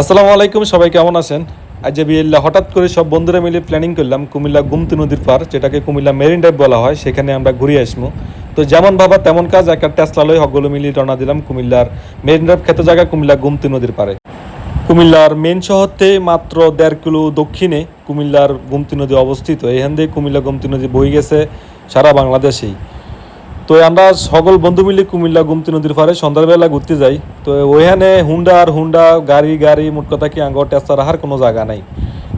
আসসালামু আলাইকুম, সবাই কেমন আছেন? আজ বিল্লা হঠাৎ করে সব বন্ধুরা মিলে প্ল্যানিং করলাম কুমিল্লা গুমতি নদীর পার, যেটাকে কুমিল্লা মেরিন ড্রাইভ বলা হয়, সেখানে আমরা ঘুরে আসব। তো যেমন ভাবা তেমন কাজ একটা টেসলা লই হকগুলো মিলিয়ে রওনা দিলাম কুমিল্লার মেরিন ড্রাইভ খেতে জায়গা কুমিল্লা গুমতি নদীর পারে। কুমিল্লার মেন শহর থেকে মাত্র দেড় কিলো দক্ষিণে কুমিল্লার গুমতি নদী অবস্থিত। এখান দিয়ে কুমিল্লা গুমতি নদী বই গেছে সারা বাংলাদেশেই। তো আমরা সকল বন্ধু মিলে কুমিল্লা গুমতি নদীর পাড়ে সন্ধ্যাবেলা ঘুরতে যাই। তো ওইখানে হুন্ডা আর হুন্ডা, গাড়ি গাড়ি, মোট কথা কি আঙ্গ টেস্তা রাখার কোনো জায়গা নাই।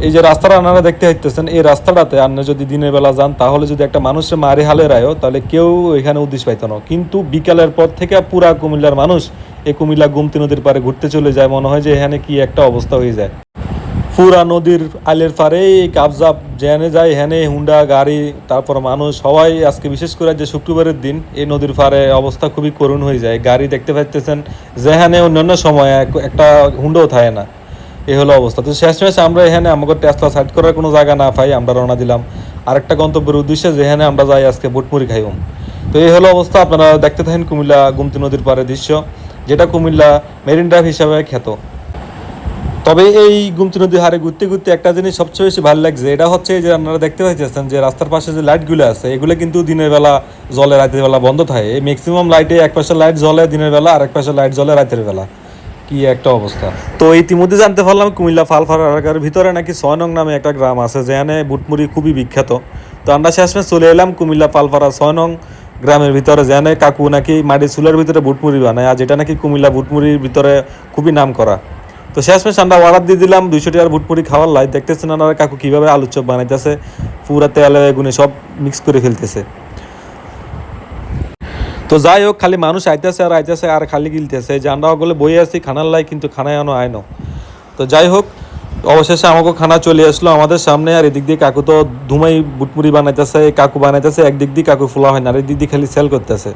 এই যে রাস্তাটা আপনারা দেখতে হইতেছেন এই রাস্তাটাতে আপনি যদি দিনের বেলা যান, তাহলে যদি একটা মানুষের মারি হালে রায়ও তাহলে কেউ এখানে উদ্দেশ্য পাইতো না। কিন্তু বিকালের পর থেকে পুরা কুমিল্লার মানুষ এই কুমিল্লা গুমতি নদীর পাড়ে ঘুরতে চলে যায়, মনে হয় যে এখানে কি একটা অবস্থা হয়ে যায়। পুরা নদীর আলের পারে কাবজাব যেখানে যায় হেনে, হুন্ডা, গাড়ি, তারপর মানুষ, সবাই আজকে বিশেষ করে যে শুক্রবারের দিন, এই নদীর পারে অবস্থা খুবই করুণ হয়ে যায়। গাড়ি দেখতে পাচ্ছেন যেখানে অন্যান্য সময় একটা হুন্ডাও থাকে না। এ হলো অবস্থা। তো শেষমেশ আমরা এখানে আমাকে টেস্টটা সাইড করার কোনো জায়গা না পাই, আমরা রওনা দিলাম। আরেকটা গন্তব্যের উদ্দেশ্যে যেখানে আমরা যাই আজকে বুটমুড়ি খাইম। তো এই হলো অবস্থা, আপনারা দেখতে থাকেন কুমিল্লা গুমতি নদীর পারে দৃশ্য, যেটা কুমিল্লা মেরিন ড্রাইভ হিসাবে খ্যাত। তবে এই গুমতি নদী হারে ঘুরতে ঘুরতে একটা জিনিস সবচেয়ে বেশি ভালো লাগছে, এটা হচ্ছে যে আপনারা দেখতে পাচ্ছেন যে রাস্তার পাশে যে লাইটগুলো আছে, এগুলো কিন্তু দিনের বেলা জলে রাতের বেলা বন্ধ থাকে। ম্যাক্সিমাম লাইটে এক পাশে লাইট জ্বলে দিনের বেলা আর এক পাশে লাইট জ্বলে রাতের বেলা। কি একটা অবস্থা। তো ইতিমধ্যে জানতে পারলাম কুমিল্লা ফালফার এলাকার ভিতরে নাকি ছয় নং নামে একটা গ্রাম আছে, যেখানে বুটমুড়ি খুবই বিখ্যাত। তো আমরা শেষমেশ চলে এলাম কুমিল্লা পালপাড়া ছয় নং গ্রামের ভিতরে, যেখানে কাকু নাকি মাটির চুলার ভিতরে বুটমুড়ি বানায়, আর যেটা নাকি কুমিল্লা বুটমুড়ির ভিতরে খুবই নাম করা তো শেষমেশ আমরা অর্ডার দিয়ে দিলাম, দুইশো টাকার বুটমুড়ি খাওয়ার লাই। দেখতেছেন আপনারা কাকু কীভাবে আলুর চপ বানাইতেছে? পুরা তেলে গুনে সব মিক্স করে ফেলতেছে। তো যাই হোক, খালি মানুষ আইতেছে আর আইতেছে আর খালি গিলতেছে। যে আমরা ওগুলো বই আসি খানার লাই কিন্তু খানায় আনো আয় না তো যাই হোক, অবশেষে আমাকে খানা চলে আসলো আমাদের সামনে আর এদিক দিয়ে কাকু তো ধুমাই বুটমুড়ি বানাইতেছে, কাকু বানাইতেছে, একদিক দিয়ে কাকু ফোলা হয় না, আর এদিক দিয়ে খালি সেল করতেছে।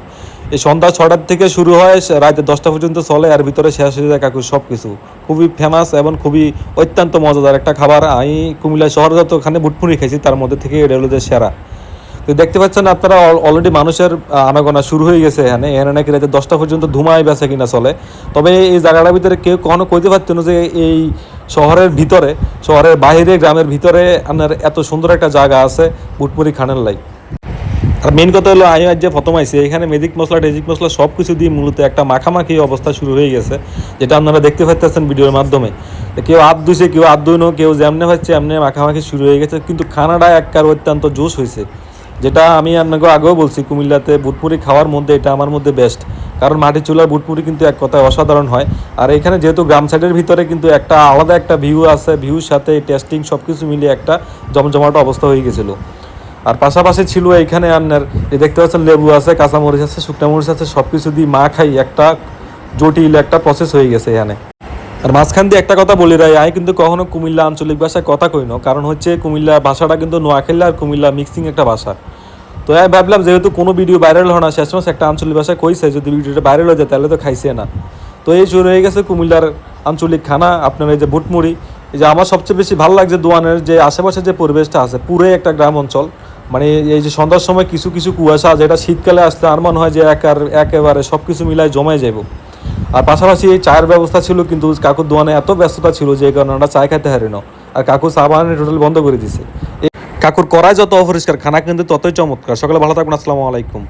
এই সন্ধ্যা ছটার থেকে শুরু হয় রাতে দশটা পর্যন্ত চলে, আর ভিতরে শেষ হয়ে যায় কাকু সব কিছু খুবই ফেমাস এবং খুবই অত্যন্ত মজাদার একটা খাবার। আমি কুমিল্লা শহরে যত ওখানে বুটমুড়ি খাইছি তার মধ্যে থেকে এটা হলো যে সেরা। তো দেখতে পাচ্ছেন আপনারা অলরেডি মানুষের আনাগোনা শুরু হয়ে গেছে এখানে। এখানে নাকি রাতে দশটা পর্যন্ত ধুমাই বেচা কিনা চলে। তবে এই জায়গাটার ভিতরে কেউ কখনো কইতে পারতো না যে এই শহরের ভিতরে, শহরের বাইরে, গ্রামের ভিতরে আপনার এত সুন্দর একটা জায়গা আছে বুটমুড়ি খানের লাই আর মেন কথা হলো আমি যে প্রথম আইসি, এখানে মেজিক মশলা, টেজিক মশলা সব কিছু দিয়ে মূলত একটা মাখামাখি অবস্থা শুরু হয়ে গেছে, যেটা আপনারা দেখতে পাচ্ছেন ভিডিওর মাধ্যমে। কেউ হাত ধুইছে কেউ হাত ধুইনো কেউ যেমনে হচ্ছে এমনি মাখামাখি শুরু হয়ে গেছে, কিন্তু খানাটা একবার অত্যন্ত জোশ হয়েছে। যেটা আমি আপনাকে আগেও বলছি, কুমিল্লাতে বুটপুরি খাওয়ার মধ্যে এটা আমার মধ্যে বেস্ট কারণ মাটির চুলার বুটপুরি কিন্তু এক কথায় অসাধারণ হয়। আর এখানে যেহেতু গ্রাম সাইডের ভিতরে কিন্তু একটা আলাদা একটা ভিউ আছে ভিউর সাথে টেস্টিং সব কিছু মিলিয়ে একটা জমজমাট অবস্থা হয়ে গেছিল। আর পাশাপাশি ছিল এইখানে আপনার, এই দেখতে পাচ্ছেন লেবু আছে, কাঁচামরিচ আছে শুকনা মরিচ আছে সব কিছু দিয়ে মা খাই, একটা জটিল একটা প্রসেস হয়ে গেছে এখানে। আর মাঝখান দিয়ে একটা কথা বলি রাই আমি কিন্তু কখনো কুমিল্লা আঞ্চলিক ভাষায় কথা কই না, কারণ হচ্ছে কুমিল্লা ভাষাটা কিন্তু নোয়াখালী আর কুমিল্লা মিক্সিং একটা ভাষা। তো আমি ভাবলাম যেহেতু কোনো ভিডিও ভাইরাল হয় না শেষমেশ একটা আঞ্চলিক ভাষায় কইছে, যদি ভিডিওটা ভাইরাল হয়ে যায় তাহলে তো খাইছে না। তো এই শুরু হয়ে গেছে কুমিল্লার আঞ্চলিক খানা, আপনার এই যে বুটমুড়ি, এই যে আমার সবচেয়ে বেশি ভালো লাগছে দোয়ানের যে আশেপাশে যে পরিবেশটা আছে পুরোই একটা গ্রাম অঞ্চল। মানে এই যে সন্ধ্যার সময় কিছু কিছু কুয়াশা যেটা শীতকালে আসলে আর মনে হয় যে এক আর একেবারে সব কিছু মিলায় জমে যাব আর পাশাপাশি এই চায়ের ব্যবস্থা ছিল কিন্তু কাকুর দোয়ানে এত ব্যস্ততা ছিল যে কারণে আমরা চায় খাইতে হারি না। আর কাকু চা বানানি টোটাল বন্ধ করে দিছে। কাকুর করায় যত অপরিষ্কার, খানা কিন্তু ততই চমৎকার। সকালে ভালো থাকুন, আসসালামু আলাইকুম।